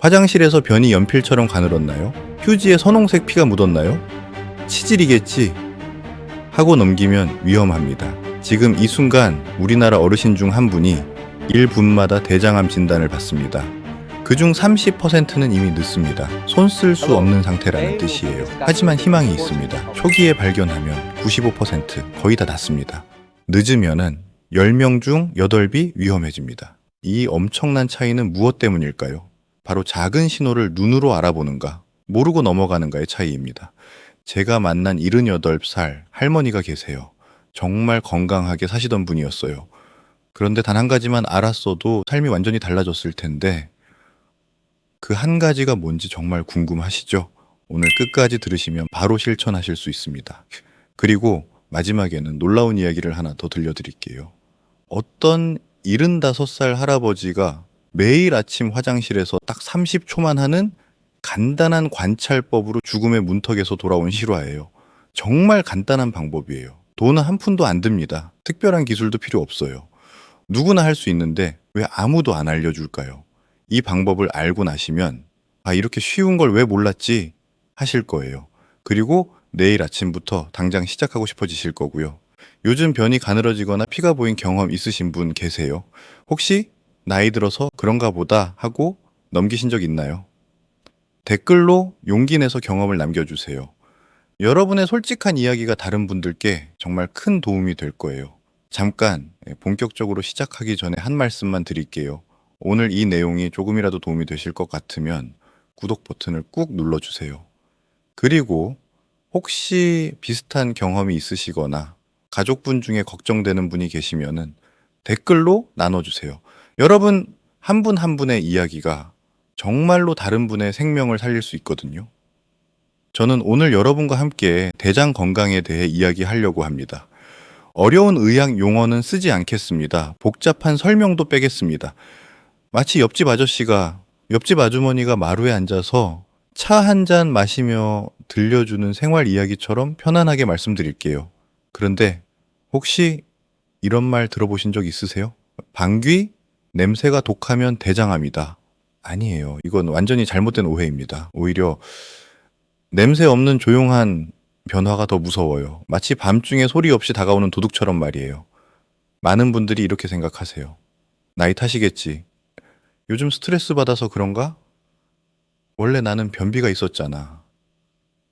화장실에서 변이 연필처럼 가늘었나요? 휴지에 선홍색 피가 묻었나요? 치질이겠지. 하고 넘기면 위험합니다. 지금 이 순간 우리나라 어르신 중 한 분이 1분마다 대장암 진단을 받습니다. 그중 30%는 이미 늦습니다. 손 쓸 수 없는 상태라는 뜻이에요. 하지만 희망이 있습니다. 초기에 발견하면 95% 거의 다 낫습니다. 늦으면은 10명 중 8비 위험해집니다. 이 엄청난 차이는 무엇 때문일까요? 바로 작은 신호를 눈으로 알아보는가, 모르고 넘어가는가의 차이입니다. 제가 만난 78살 할머니가 계세요. 정말 건강하게 사시던 분이었어요. 그런데 단 한 가지만 알았어도 삶이 완전히 달라졌을 텐데, 그 한 가지가 뭔지 정말 궁금하시죠? 오늘 끝까지 들으시면 바로 실천하실 수 있습니다. 그리고 마지막에는 놀라운 이야기를 하나 더 들려드릴게요. 어떤 75살 할아버지가 매일 아침 화장실에서 딱 30초만 하는 간단한 관찰법으로 죽음의 문턱에서 돌아온 실화예요. 정말 간단한 방법이에요. 돈은 한 푼도 안 듭니다. 특별한 기술도 필요 없어요. 누구나 할 수 있는데 왜 아무도 안 알려줄까요? 이 방법을 알고 나시면 아, 이렇게 쉬운 걸 왜 몰랐지? 하실 거예요. 그리고 내일 아침부터 당장 시작하고 싶어지실 거고요. 요즘 변이 가늘어지거나 피가 보인 경험 있으신 분 계세요? 혹시 나이 들어서 그런가 보다 하고 넘기신 적 있나요? 댓글로 용기 내서 경험을 남겨주세요. 여러분의 솔직한 이야기가 다른 분들께 정말 큰 도움이 될 거예요. 잠깐 예, 본격적으로 시작하기 전에 한 말씀만 드릴게요. 오늘 이 내용이 조금이라도 도움이 되실 것 같으면 구독 버튼을 꾹 눌러주세요. 그리고 혹시 비슷한 경험이 있으시거나 가족분 중에 걱정되는 분이 계시면은 댓글로 나눠주세요. 여러분 한 분 한 분의 이야기가 정말로 다른 분의 생명을 살릴 수 있거든요. 저는 오늘 여러분과 함께 대장 건강에 대해 이야기하려고 합니다. 어려운 의학 용어는 쓰지 않겠습니다. 복잡한 설명도 빼겠습니다. 마치 옆집 아저씨가 옆집 아주머니가 마루에 앉아서 차 한 잔 마시며 들려주는 생활 이야기처럼 편안하게 말씀드릴게요. 그런데 혹시 이런 말 들어보신 적 있으세요? 방귀 냄새가 독하면 대장암이다. 아니에요. 이건 완전히 잘못된 오해입니다. 오히려 냄새 없는 조용한 변화가 더 무서워요. 마치 밤중에 소리 없이 다가오는 도둑처럼 말이에요. 많은 분들이 이렇게 생각하세요. 나이 탓이겠지. 요즘 스트레스 받아서 그런가? 원래 나는 변비가 있었잖아.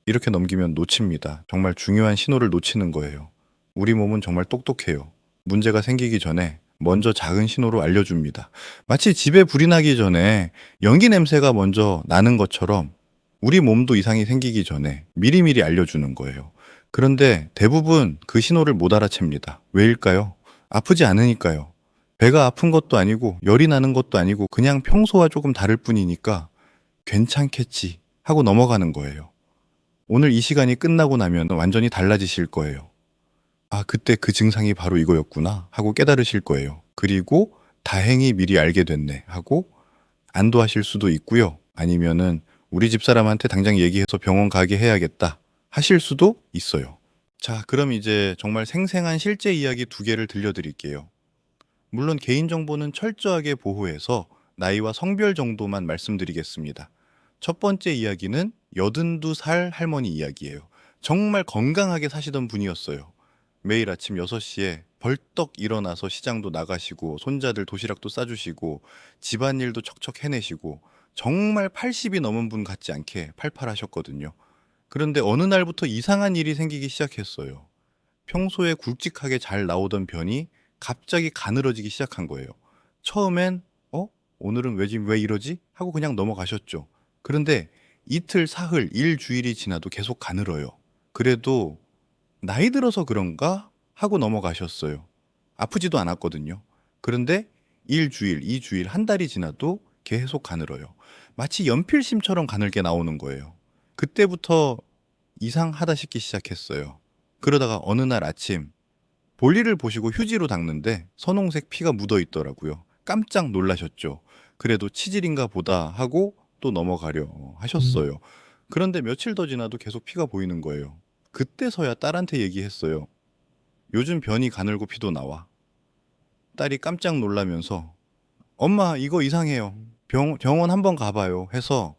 이렇게 넘기면 놓칩니다. 정말 중요한 신호를 놓치는 거예요. 우리 몸은 정말 똑똑해요. 문제가 생기기 전에 먼저 작은 신호로 알려줍니다. 마치 집에 불이 나기 전에 연기 냄새가 먼저 나는 것처럼 우리 몸도 이상이 생기기 전에 미리미리 알려주는 거예요. 그런데 대부분 그 신호를 못 알아챕니다. 왜일까요? 아프지 않으니까요. 배가 아픈 것도 아니고 열이 나는 것도 아니고 그냥 평소와 조금 다를 뿐이니까 괜찮겠지 하고 넘어가는 거예요. 오늘 이 시간이 끝나고 나면 완전히 달라지실 거예요. 아, 그때 그 증상이 바로 이거였구나 하고 깨달으실 거예요. 그리고 다행히 미리 알게 됐네 하고 안도하실 수도 있고요. 아니면은 우리 집 사람한테 당장 얘기해서 병원 가게 해야겠다 하실 수도 있어요. 자, 그럼 이제 정말 생생한 실제 이야기 두 개를 들려드릴게요. 물론 개인정보는 철저하게 보호해서 나이와 성별 정도만 말씀드리겠습니다. 첫 번째 이야기는 82살 할머니 이야기예요. 정말 건강하게 사시던 분이었어요. 매일 아침 6시에 벌떡 일어나서 시장도 나가시고 손자들 도시락도 싸주시고 집안일도 척척 해내시고 정말 80이 넘은 분 같지 않게 팔팔하셨거든요. 그런데 어느 날부터 이상한 일이 생기기 시작했어요. 평소에 굵직하게 잘 나오던 변이 갑자기 가늘어지기 시작한 거예요. 처음엔 어? 오늘은 왜, 지- 왜 이러지? 하고 그냥 넘어가셨죠. 그런데 이틀, 사흘, 일주일이 지나도 계속 가늘어요. 그래도 나이 들어서 그런가? 하고 넘어가셨어요. 아프지도 않았거든요. 그런데 일주일, 이주일, 한 달이 지나도 계속 가늘어요. 마치 연필심처럼 가늘게 나오는 거예요. 그때부터 이상하다 싶기 시작했어요. 그러다가 어느 날 아침 볼일을 보시고 휴지로 닦는데 선홍색 피가 묻어 있더라고요. 깜짝 놀라셨죠. 그래도 치질인가 보다 하고 또 넘어가려 하셨어요. 그런데 며칠 더 지나도 계속 피가 보이는 거예요. 그때서야 딸한테 얘기했어요. 요즘 변이 가늘고 피도 나와. 딸이 깜짝 놀라면서 엄마 이거 이상해요. 병, 병원 한번 가봐요 해서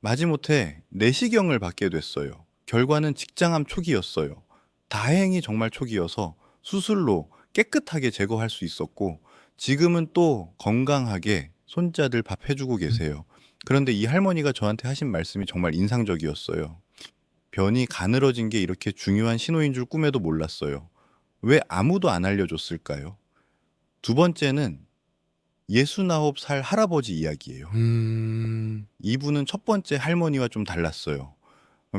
마지못해 내시경을 받게 됐어요. 결과는 직장암 초기였어요. 다행히 정말 초기여서 수술로 깨끗하게 제거할 수 있었고 지금은 또 건강하게 손자들 밥 해주고 계세요. 그런데 이 할머니가 저한테 하신 말씀이 정말 인상적이었어요. 변이 가늘어진 게 이렇게 중요한 신호인 줄 꿈에도 몰랐어요. 왜 아무도 안 알려줬을까요? 두 번째는 예순아홉 살 할아버지 이야기예요. 음. 이분은 첫 번째 할머니와 좀 달랐어요.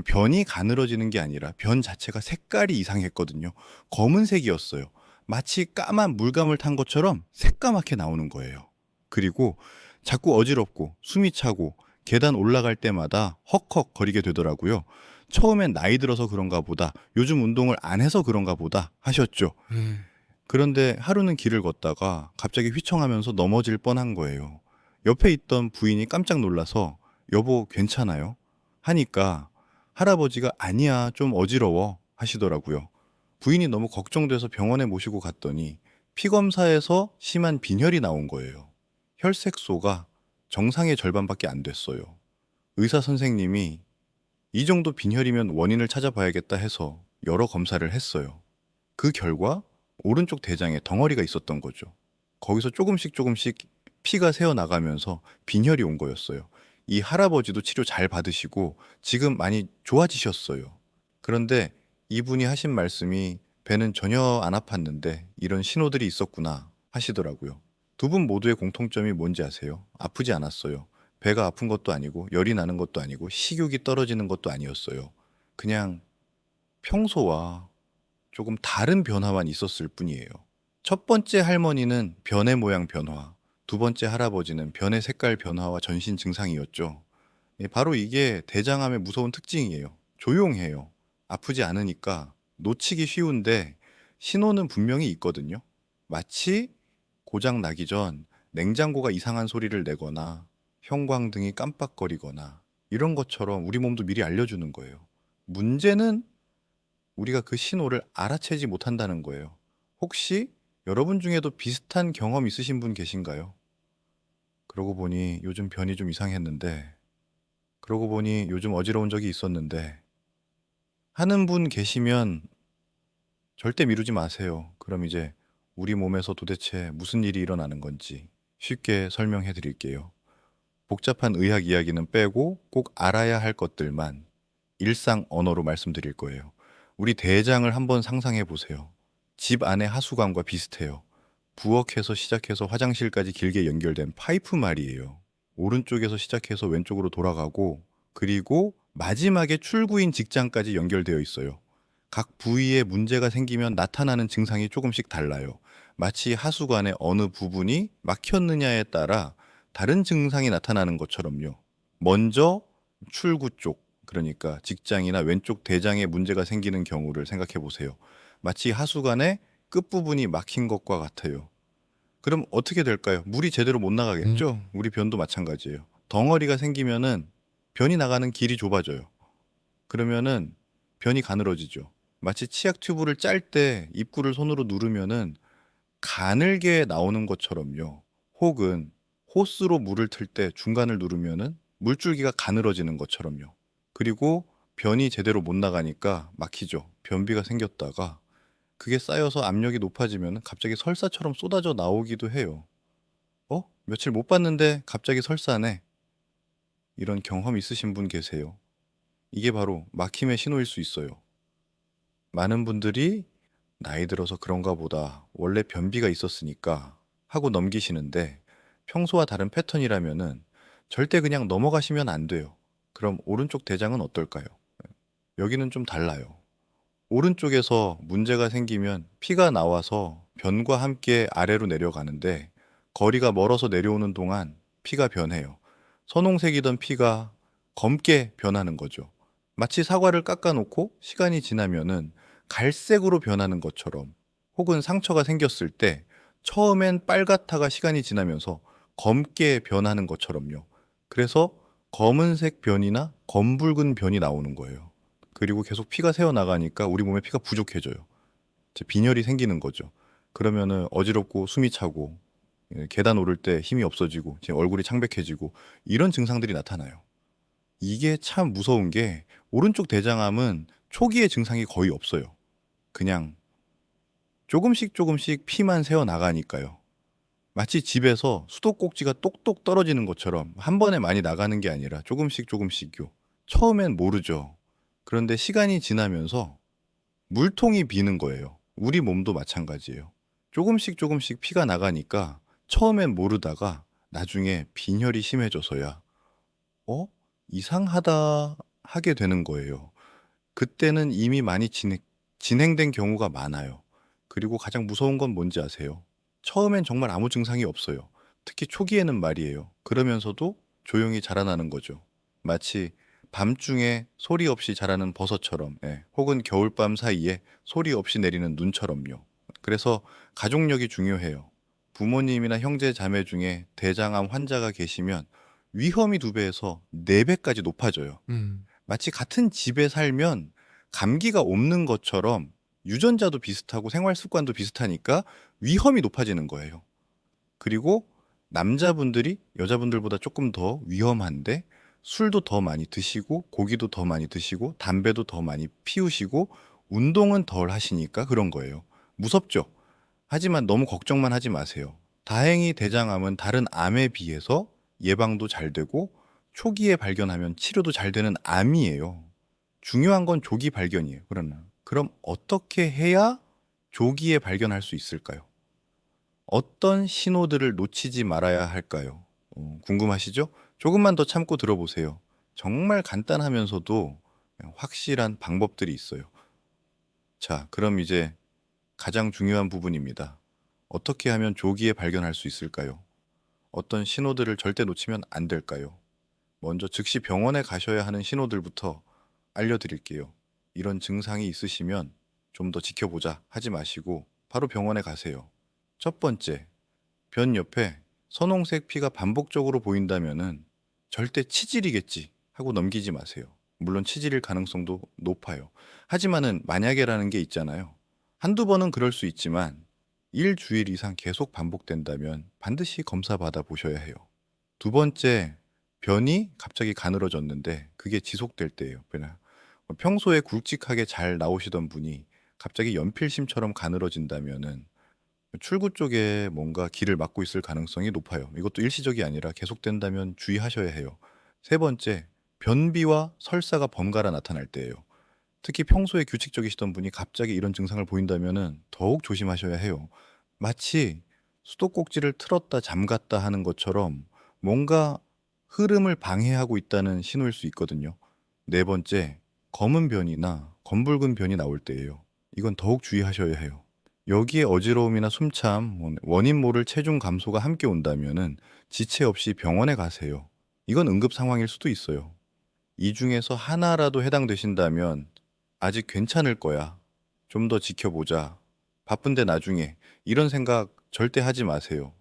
변이 가늘어지는 게 아니라 변 자체가 색깔이 이상했거든요. 검은색이었어요. 마치 까만 물감을 탄 것처럼 새까맣게 나오는 거예요. 그리고 자꾸 어지럽고 숨이 차고 계단 올라갈 때마다 헉헉 거리게 되더라고요. 처음엔 나이 들어서 그런가 보다, 요즘 운동을 안 해서 그런가 보다 하셨죠. 네. 그런데 하루는 길을 걷다가 갑자기 휘청하면서 넘어질 뻔한 거예요. 옆에 있던 부인이 깜짝 놀라서 여보 괜찮아요? 하니까 할아버지가 아니야 좀 어지러워 하시더라고요. 부인이 너무 걱정돼서 병원에 모시고 갔더니 피 검사에서 심한 빈혈이 나온 거예요. 혈색소가 정상의 절반밖에 안 됐어요. 의사 선생님이 이 정도 빈혈이면 원인을 찾아봐야겠다 해서 여러 검사를 했어요. 그 결과 오른쪽 대장에 덩어리가 있었던 거죠. 거기서 조금씩 조금씩 피가 새어 나가면서 빈혈이 온 거였어요. 이 할아버지도 치료 잘 받으시고 지금 많이 좋아지셨어요. 그런데 이분이 하신 말씀이 배는 전혀 안 아팠는데 이런 신호들이 있었구나 하시더라고요. 두 분 모두의 공통점이 뭔지 아세요? 아프지 않았어요. 배가 아픈 것도 아니고 열이 나는 것도 아니고 식욕이 떨어지는 것도 아니었어요. 그냥 평소와 조금 다른 변화만 있었을 뿐이에요. 첫 번째 할머니는 변의 모양 변화, 두 번째 할아버지는 변의 색깔 변화와 전신 증상이었죠. 예, 바로 이게 대장암의 무서운 특징이에요. 조용해요. 아프지 않으니까 놓치기 쉬운데 신호는 분명히 있거든요. 마치 고장 나기 전 냉장고가 이상한 소리를 내거나 형광등이 깜빡거리거나 이런 것처럼 우리 몸도 미리 알려주는 거예요. 문제는 우리가 그 신호를 알아채지 못한다는 거예요. 혹시 여러분 중에도 비슷한 경험 있으신 분 계신가요? 그러고 보니 요즘 변이 좀 이상했는데, 그러고 보니 요즘 어지러운 적이 있었는데, 하는 분 계시면 절대 미루지 마세요. 그럼 이제 우리 몸에서 도대체 무슨 일이 일어나는 건지 쉽게 설명해 드릴게요. 복잡한 의학 이야기는 빼고 꼭 알아야 할 것들만 일상 언어로 말씀드릴 거예요. 우리 대장을 한번 상상해 보세요. 집 안의 하수관과 비슷해요. 부엌에서 시작해서 화장실까지 길게 연결된 파이프 말이에요. 오른쪽에서 시작해서 왼쪽으로 돌아가고 그리고 마지막에 출구인 직장까지 연결되어 있어요. 각 부위에 문제가 생기면 나타나는 증상이 조금씩 달라요. 마치 하수관의 어느 부분이 막혔느냐에 따라 다른 증상이 나타나는 것처럼요. 먼저 출구 쪽, 그러니까 직장이나 왼쪽 대장에 문제가 생기는 경우를 생각해 보세요. 마치 하수관의 끝부분이 막힌 것과 같아요. 그럼 어떻게 될까요? 물이 제대로 못 나가겠죠? 우리 변도 마찬가지예요. 덩어리가 생기면은 변이 나가는 길이 좁아져요. 그러면은 변이 가늘어지죠. 마치 치약 튜브를 짤 때 입구를 손으로 누르면은 가늘게 나오는 것처럼요. 혹은 호스로 물을 틀 때 중간을 누르면은 물줄기가 가늘어지는 것처럼요. 그리고 변이 제대로 못 나가니까 막히죠. 변비가 생겼다가 그게 쌓여서 압력이 높아지면 갑자기 설사처럼 쏟아져 나오기도 해요. 어? 며칠 못 봤는데 갑자기 설사네. 이런 경험 있으신 분 계세요. 이게 바로 막힘의 신호일 수 있어요. 많은 분들이 나이 들어서 그런가 보다 원래 변비가 있었으니까 하고 넘기시는데 평소와 다른 패턴이라면은 절대 그냥 넘어가시면 안 돼요. 그럼 오른쪽 대장은 어떨까요? 여기는 좀 달라요. 오른쪽에서 문제가 생기면 피가 나와서 변과 함께 아래로 내려가는데 거리가 멀어서 내려오는 동안 피가 변해요. 선홍색이던 피가 검게 변하는 거죠. 마치 사과를 깎아놓고 시간이 지나면은 갈색으로 변하는 것처럼 혹은 상처가 생겼을 때 처음엔 빨갛다가 시간이 지나면서 검게 변하는 것처럼요. 그래서 검은색 변이나 검붉은 변이 나오는 거예요. 그리고 계속 피가 새어 나가니까 우리 몸에 피가 부족해져요. 빈혈이 생기는 거죠. 그러면은 어지럽고 숨이 차고 예, 계단 오를 때 힘이 없어지고 이제 얼굴이 창백해지고 이런 증상들이 나타나요. 이게 참 무서운 게 오른쪽 대장암은 초기의 증상이 거의 없어요. 그냥 조금씩 조금씩 피만 새어 나가니까요. 마치 집에서 수도꼭지가 똑똑 떨어지는 것처럼 한 번에 많이 나가는 게 아니라 조금씩 조금씩요. 처음엔 모르죠. 그런데 시간이 지나면서 물통이 비는 거예요. 우리 몸도 마찬가지예요. 조금씩 조금씩 피가 나가니까 처음엔 모르다가 나중에 빈혈이 심해져서야 어? 이상하다 하게 되는 거예요. 그때는 이미 많이 진행, 진행된 경우가 많아요. 그리고 가장 무서운 건 뭔지 아세요? 처음엔 정말 아무 증상이 없어요. 특히 초기에는 말이에요. 그러면서도 조용히 자라나는 거죠. 마치 밤중에 소리 없이 자라는 버섯처럼, 예, 혹은 겨울밤 사이에 소리 없이 내리는 눈처럼요. 그래서 가족력이 중요해요. 부모님이나 형제 자매 중에 대장암 환자가 계시면 위험이 두 배에서 네 배까지 높아져요. 음. 마치 같은 집에 살면 감기가 없는 것처럼 유전자도 비슷하고 생활 습관도 비슷하니까 위험이 높아지는 거예요. 그리고 남자분들이 여자분들보다 조금 더 위험한데 술도 더 많이 드시고 고기도 더 많이 드시고 담배도 더 많이 피우시고 운동은 덜 하시니까 그런 거예요. 무섭죠? 하지만 너무 걱정만 하지 마세요. 다행히 대장암은 다른 암에 비해서 예방도 잘 되고 초기에 발견하면 치료도 잘 되는 암이에요. 중요한 건 조기 발견이에요. 그러나 그럼 어떻게 해야 조기에 발견할 수 있을까요? 어떤 신호들을 놓치지 말아야 할까요? 어, 궁금하시죠? 조금만 더 참고 들어보세요. 정말 간단하면서도 확실한 방법들이 있어요. 자, 그럼 이제 가장 중요한 부분입니다. 어떻게 하면 조기에 발견할 수 있을까요? 어떤 신호들을 절대 놓치면 안 될까요? 먼저 즉시 병원에 가셔야 하는 신호들부터 알려드릴게요. 이런 증상이 있으시면 좀 더 지켜보자 하지 마시고 바로 병원에 가세요. 첫 번째, 변 옆에 선홍색 피가 반복적으로 보인다면은 절대 치질이겠지 하고 넘기지 마세요. 물론 치질일 가능성도 높아요. 하지만은 만약에라는 게 있잖아요. 한두 번은 그럴 수 있지만 일주일 이상 계속 반복된다면 반드시 검사 받아 보셔야 해요. 두 번째, 변이 갑자기 가늘어졌는데 그게 지속될 때예요. 왜냐? 평소에 굵직하게 잘 나오시던 분이 갑자기 연필심처럼 가늘어진다면은 출구 쪽에 뭔가 길을 막고 있을 가능성이 높아요. 이것도 일시적이 아니라 계속된다면 주의하셔야 해요. 세 번째, 변비와 설사가 번갈아 나타날 때예요. 특히 평소에 규칙적이시던 분이 갑자기 이런 증상을 보인다면은 더욱 조심하셔야 해요. 마치 수도꼭지를 틀었다 잠갔다 하는 것처럼 뭔가 흐름을 방해하고 있다는 신호일 수 있거든요. 네 번째, 검은 변이나 검붉은 변이 나올 때예요. 이건 더욱 주의하셔야 해요. 여기에 어지러움이나 숨참, 뭐 원인 모를 체중 감소가 함께 온다면은 지체 없이 병원에 가세요. 이건 응급 상황일 수도 있어요. 이 중에서 하나라도 해당되신다면 아직 괜찮을 거야. 좀 더 지켜보자. 바쁜데 나중에 이런 생각 절대 하지 마세요.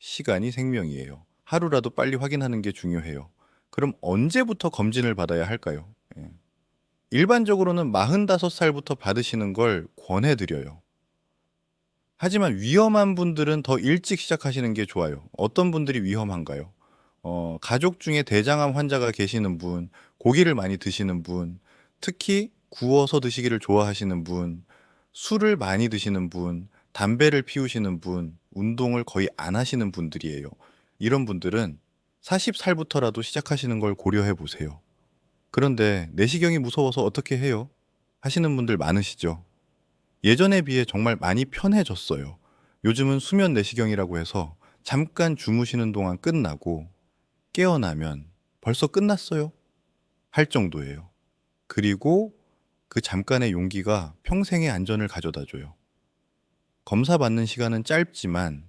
시간이 생명이에요. 하루라도 빨리 확인하는 게 중요해요. 그럼 언제부터 검진을 받아야 할까요? 예. 일반적으로는 45살부터 받으시는 걸 권해드려요. 하지만 위험한 분들은 더 일찍 시작하시는 게 좋아요. 어떤 분들이 위험한가요? 어, 가족 중에 대장암 환자가 계시는 분, 고기를 많이 드시는 분, 특히 구워서 드시기를 좋아하시는 분, 술을 많이 드시는 분, 담배를 피우시는 분, 운동을 거의 안 하시는 분들이에요. 이런 분들은 40살부터라도 시작하시는 걸 고려해 보세요. 그런데 내시경이 무서워서 어떻게 해요? 하시는 분들 많으시죠? 예전에 비해 정말 많이 편해졌어요. 요즘은 수면 내시경이라고 해서 잠깐 주무시는 동안 끝나고 깨어나면 벌써 끝났어요? 할 정도예요. 그리고 그 잠깐의 용기가 평생의 안전을 가져다 줘요. 검사 받는 시간은 짧지만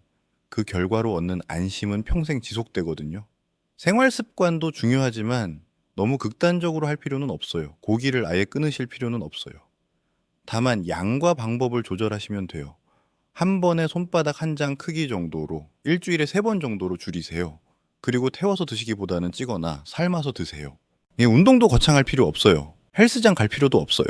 그 결과로 얻는 안심은 평생 지속되거든요. 생활 습관도 중요하지만 너무 극단적으로 할 필요는 없어요. 고기를 아예 끊으실 필요는 없어요. 다만 양과 방법을 조절하시면 돼요. 한 번에 손바닥 한 장 크기 정도로 일주일에 세 번 정도로 줄이세요. 그리고 태워서 드시기보다는 찌거나 삶아서 드세요. 예, 운동도 거창할 필요 없어요. 헬스장 갈 필요도 없어요.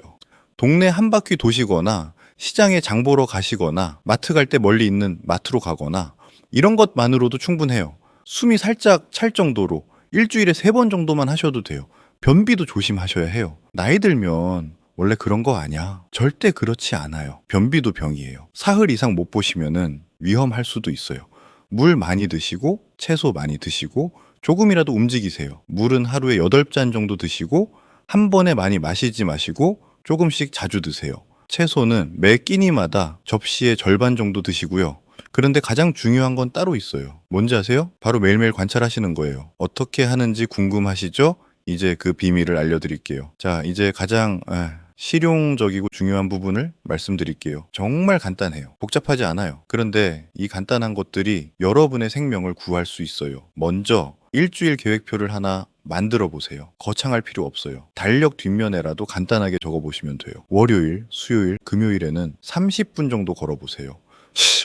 동네 한 바퀴 도시거나 시장에 장 보러 가시거나 마트 갈 때 멀리 있는 마트로 가거나 이런 것만으로도 충분해요. 숨이 살짝 찰 정도로 일주일에 세 번 정도만 하셔도 돼요. 변비도 조심하셔야 해요. 나이 들면 원래 그런 거 아니야. 절대 그렇지 않아요. 변비도 병이에요. 사흘 이상 못 보시면은 위험할 수도 있어요. 물 많이 드시고 채소 많이 드시고 조금이라도 움직이세요. 물은 하루에 8잔 정도 드시고 한 번에 많이 마시지 마시고 조금씩 자주 드세요. 채소는 매 끼니마다 접시의 절반 정도 드시고요. 그런데 가장 중요한 건 따로 있어요. 뭔지 아세요? 바로 매일매일 관찰하시는 거예요. 어떻게 하는지 궁금하시죠? 이제 그 비밀을 알려드릴게요. 자, 이제 가장 에, 실용적이고 중요한 부분을 말씀드릴게요. 정말 간단해요. 복잡하지 않아요. 그런데 이 간단한 것들이 여러분의 생명을 구할 수 있어요. 먼저 일주일 계획표를 하나 만들어 보세요. 거창할 필요 없어요. 달력 뒷면에라도 간단하게 적어 보시면 돼요. 월요일, 수요일, 금요일에는 30분 정도 걸어 보세요.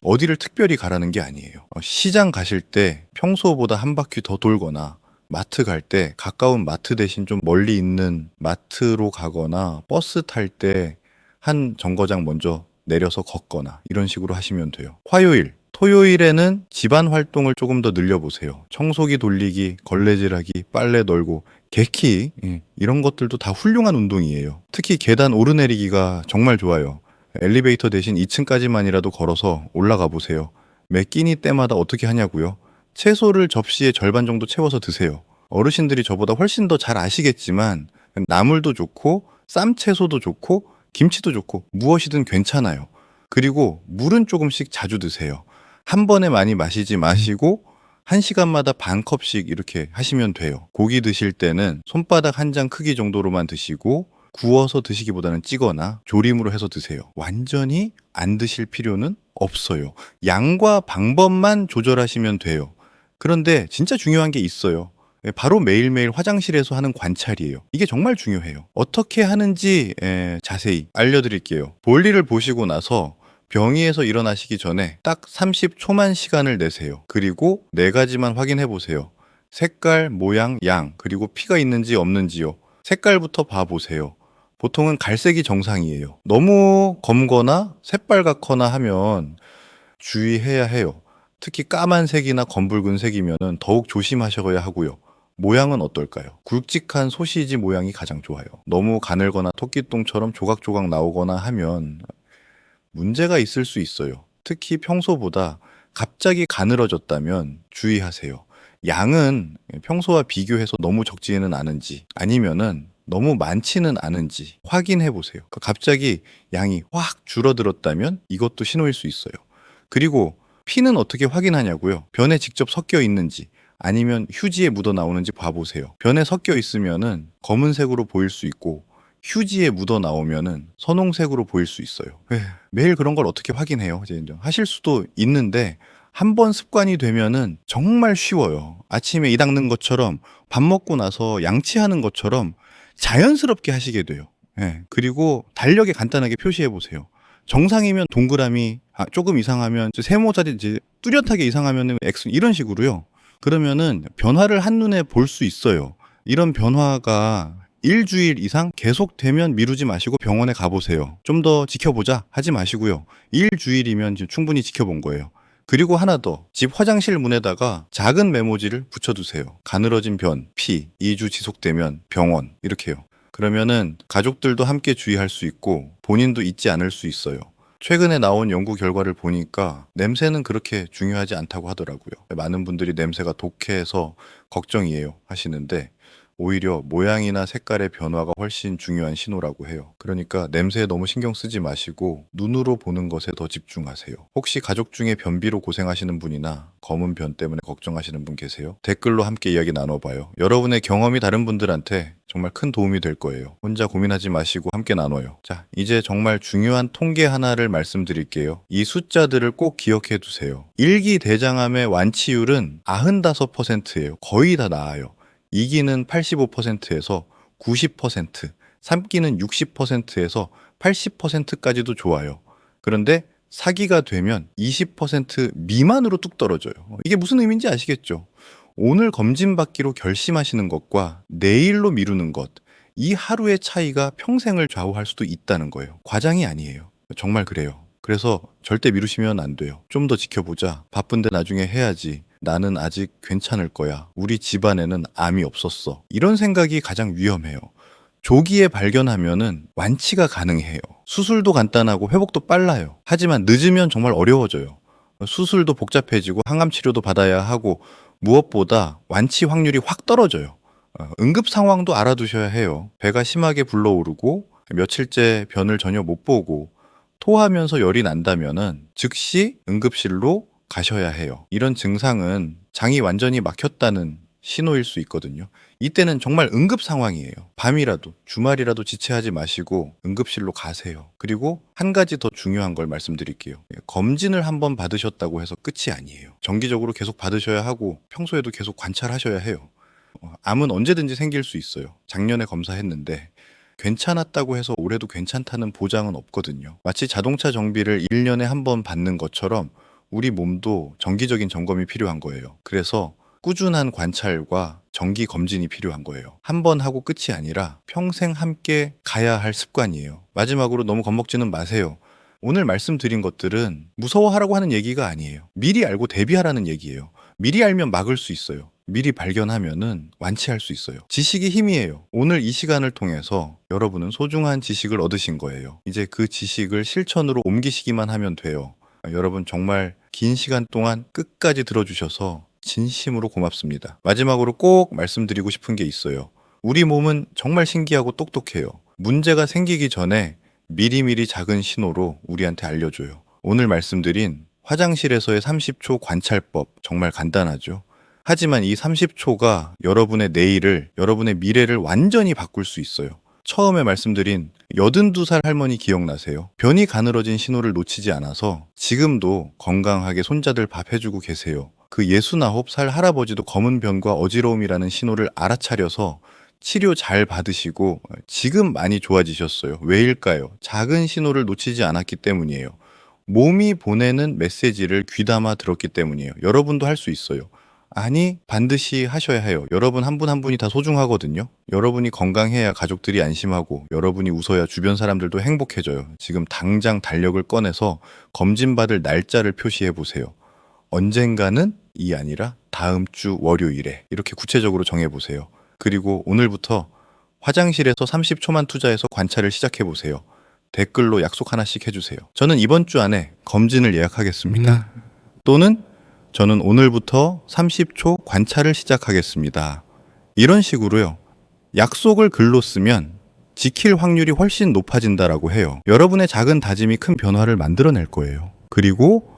어디를 특별히 가라는 게 아니에요. 어, 시장 가실 때 평소보다 한 바퀴 더 돌거나 마트 갈 때 가까운 마트 대신 좀 멀리 있는 마트로 가거나 버스 탈 때 한 정거장 먼저 내려서 걷거나 이런 식으로 하시면 돼요. 화요일, 토요일에는 집안 활동을 조금 더 늘려보세요. 청소기 돌리기, 걸레질하기, 빨래 널고, 개키, 예, 이런 것들도 다 훌륭한 운동이에요. 특히 계단 오르내리기가 정말 좋아요. 엘리베이터 대신 2층까지만이라도 걸어서 올라가 보세요. 매 끼니 때마다 어떻게 하냐고요? 채소를 접시의 절반 정도 채워서 드세요. 어르신들이 저보다 훨씬 더 잘 아시겠지만 나물도 좋고 쌈 채소도 좋고 김치도 좋고 무엇이든 괜찮아요. 그리고 물은 조금씩 자주 드세요. 한 번에 많이 마시지 마시고 한 시간마다 반 컵씩 이렇게 하시면 돼요. 고기 드실 때는 손바닥 한 장 크기 정도로만 드시고 구워서 드시기보다는 찌거나 조림으로 해서 드세요. 완전히 안 드실 필요는 없어요. 양과 방법만 조절하시면 돼요. 그런데 진짜 중요한 게 있어요. 예, 바로 매일매일 화장실에서 하는 관찰이에요. 이게 정말 중요해요. 어떻게 하는지 에, 자세히 알려드릴게요. 볼일을 보시고 나서 병의에서 일어나시기 전에 딱 30초만 시간을 내세요. 그리고 네 가지만 확인해 보세요. 색깔, 모양, 양, 그리고 피가 있는지 없는지요. 색깔부터 봐보세요. 보통은 갈색이 정상이에요. 너무 검거나 새빨갛거나 하면 주의해야 해요. 특히 까만색이나 검붉은 색이면 더욱 조심하셔야 하고요. 모양은 어떨까요? 굵직한 소시지 모양이 가장 좋아요. 너무 가늘거나 토끼똥처럼 조각조각 나오거나 하면 문제가 있을 수 있어요. 특히 평소보다 갑자기 가늘어졌다면 주의하세요. 양은 평소와 비교해서 너무 적지는 않은지 아니면은 너무 많지는 않은지 확인해 보세요. 그러니까 갑자기 양이 확 줄어들었다면 이것도 신호일 수 있어요. 그리고 피는 어떻게 확인하냐고요? 변에 직접 섞여 있는지 아니면 휴지에 묻어 나오는지 봐보세요. 변에 섞여 있으면은 검은색으로 보일 수 있고 휴지에 묻어 나오면은 선홍색으로 보일 수 있어요. 에휴, 매일 그런 걸 어떻게 확인해요? 하실 수도 있는데 한 번 습관이 되면은 정말 쉬워요. 아침에 이 닦는 것처럼 밥 먹고 나서 양치하는 것처럼 자연스럽게 하시게 돼요. 예, 그리고 달력에 간단하게 표시해 보세요. 정상이면 동그라미, 아, 조금 이상하면 세모자리 이제 뚜렷하게 이상하면 X 이런 식으로요. 그러면은 변화를 한눈에 볼 수 있어요. 이런 변화가 일주일 이상 계속되면 미루지 마시고 병원에 가보세요. 좀 더 지켜보자 하지 마시고요. 일주일이면 충분히 지켜본 거예요. 그리고 하나 더. 집 화장실 문에다가 작은 메모지를 붙여두세요. 가늘어진 변, 피, 2주 지속되면 병원. 이렇게요. 그러면은 가족들도 함께 주의할 수 있고 본인도 잊지 않을 수 있어요. 최근에 나온 연구 결과를 보니까 냄새는 그렇게 중요하지 않다고 하더라고요. 많은 분들이 냄새가 독해서 걱정이에요 하시는데 오히려 모양이나 색깔의 변화가 훨씬 중요한 신호라고 해요. 그러니까 냄새에 너무 신경 쓰지 마시고 눈으로 보는 것에 더 집중하세요. 혹시 가족 중에 변비로 고생하시는 분이나 검은 변 때문에 걱정하시는 분 계세요? 댓글로 함께 이야기 나눠봐요. 여러분의 경험이 다른 분들한테 정말 큰 도움이 될 거예요. 혼자 고민하지 마시고 함께 나눠요. 자, 이제 정말 중요한 통계 하나를 말씀드릴게요. 이 숫자들을 꼭 기억해 두세요. 일기 대장암의 완치율은 95%예요. 거의 다 나아요. 2기는 85%에서 90%, 3기는 60%에서 80%까지도 좋아요. 그런데 4기가 되면 20% 미만으로 뚝 떨어져요. 이게 무슨 의미인지 아시겠죠? 오늘 검진 받기로 결심하시는 것과 내일로 미루는 것, 이 하루의 차이가 평생을 좌우할 수도 있다는 거예요. 과장이 아니에요. 정말 그래요. 그래서 절대 미루시면 안 돼요. 좀 더 지켜보자. 바쁜데 나중에 해야지. 나는 아직 괜찮을 거야. 우리 집안에는 암이 없었어. 이런 생각이 가장 위험해요. 조기에 발견하면은 완치가 가능해요. 수술도 간단하고 회복도 빨라요. 하지만 늦으면 정말 어려워져요. 수술도 복잡해지고 항암 치료도 받아야 하고 무엇보다 완치 확률이 확 떨어져요. 어, 응급 상황도 알아두셔야 해요. 배가 심하게 불러오르고 며칠째 변을 전혀 못 보고 토하면서 열이 난다면은 즉시 응급실로 가셔야 해요. 이런 증상은 장이 완전히 막혔다는 신호일 수 있거든요. 이때는 정말 응급 상황이에요. 밤이라도 주말이라도 지체하지 마시고 응급실로 가세요. 그리고 한 가지 더 중요한 걸 말씀드릴게요. 예, 검진을 한번 받으셨다고 해서 끝이 아니에요. 정기적으로 계속 받으셔야 하고 평소에도 계속 관찰하셔야 해요. 어, 암은 언제든지 생길 수 있어요. 작년에 검사했는데 괜찮았다고 해서 올해도 괜찮다는 보장은 없거든요. 마치 자동차 정비를 1년에 한 번 받는 것처럼 우리 몸도 정기적인 점검이 필요한 거예요. 그래서 꾸준한 관찰과 정기 검진이 필요한 거예요. 한 번 하고 끝이 아니라 평생 함께 가야 할 습관이에요. 마지막으로 너무 겁먹지는 마세요. 오늘 말씀드린 것들은 무서워하라고 하는 얘기가 아니에요. 미리 알고 대비하라는 얘기예요. 미리 알면 막을 수 있어요. 미리 발견하면은 완치할 수 있어요. 지식이 힘이에요. 오늘 이 시간을 통해서 여러분은 소중한 지식을 얻으신 거예요. 이제 그 지식을 실천으로 옮기시기만 하면 돼요. 여러분 정말 긴 시간 동안 끝까지 들어주셔서 진심으로 고맙습니다. 마지막으로 꼭 말씀드리고 싶은 게 있어요. 우리 몸은 정말 신기하고 똑똑해요. 문제가 생기기 전에 미리미리 작은 신호로 우리한테 알려줘요. 오늘 말씀드린 화장실에서의 30초 관찰법 정말 간단하죠. 하지만 이 30초가 여러분의 내일을, 여러분의 미래를 완전히 바꿀 수 있어요. 처음에 말씀드린 82살 할머니 기억나세요? 변이 가늘어진 신호를 놓치지 않아서 지금도 건강하게 손자들 밥 해주고 계세요. 그 69살 할아버지도 검은 변과 어지러움이라는 신호를 알아차려서 치료 잘 받으시고 지금 많이 좋아지셨어요. 왜일까요? 작은 신호를 놓치지 않았기 때문이에요. 몸이 보내는 메시지를 귀담아 들었기 때문이에요. 여러분도 할 수 있어요. 아니, 반드시 하셔야 해요. 여러분 한 분 한 분이 다 소중하거든요. 여러분이 건강해야 가족들이 안심하고, 여러분이 웃어야 주변 사람들도 행복해져요. 지금 당장 달력을 꺼내서 검진받을 날짜를 표시해 보세요. 언젠가는 이 아니라 다음 주 월요일에 이렇게 구체적으로 정해 보세요. 그리고 오늘부터 화장실에서 30초만 투자해서 관찰을 시작해 보세요. 댓글로 약속 하나씩 해주세요. 저는 이번 주 안에 검진을 예약하겠습니다. 또는 저는 오늘부터 30초 관찰을 시작하겠습니다. 이런 식으로요. 약속을 글로 쓰면 지킬 확률이 훨씬 높아진다라고 해요. 여러분의 작은 다짐이 큰 변화를 만들어낼 거예요. 그리고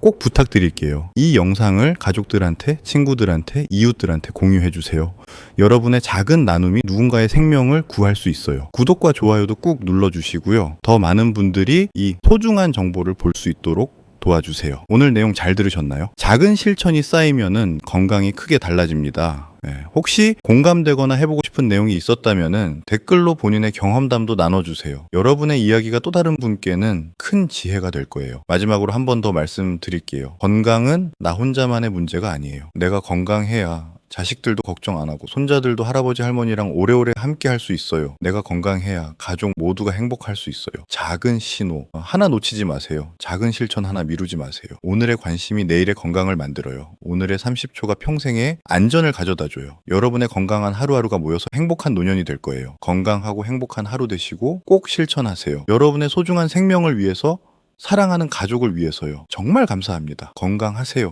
꼭 부탁드릴게요. 이 영상을 가족들한테, 친구들한테, 이웃들한테 공유해 주세요. 여러분의 작은 나눔이 누군가의 생명을 구할 수 있어요. 구독과 좋아요도 꾹 눌러 주시고요. 더 많은 분들이 이 소중한 정보를 볼 수 있도록 도와주세요. 오늘 내용 잘 들으셨나요? 작은 실천이 쌓이면은 건강이 크게 달라집니다. 네, 혹시 공감되거나 해보고 싶은 내용이 있었다면은 댓글로 본인의 경험담도 나눠주세요. 여러분의 이야기가 또 다른 분께는 큰 지혜가 될 거예요. 마지막으로 한 번 더 말씀드릴게요. 건강은 나 혼자만의 문제가 아니에요. 내가 건강해야 자식들도 걱정 안 하고 손자들도 할아버지 할머니랑 오래오래 함께 할 수 있어요. 내가 건강해야 가족 모두가 행복할 수 있어요. 작은 신호 하나 놓치지 마세요. 작은 실천 하나 미루지 마세요. 오늘의 관심이 내일의 건강을 만들어요. 오늘의 30초가 평생의 안전을 가져다 줘요. 여러분의 건강한 하루하루가 모여서 행복한 노년이 될 거예요. 건강하고 행복한 하루 되시고 꼭 실천하세요. 여러분의 소중한 생명을 위해서 사랑하는 가족을 위해서요. 정말 감사합니다. 건강하세요.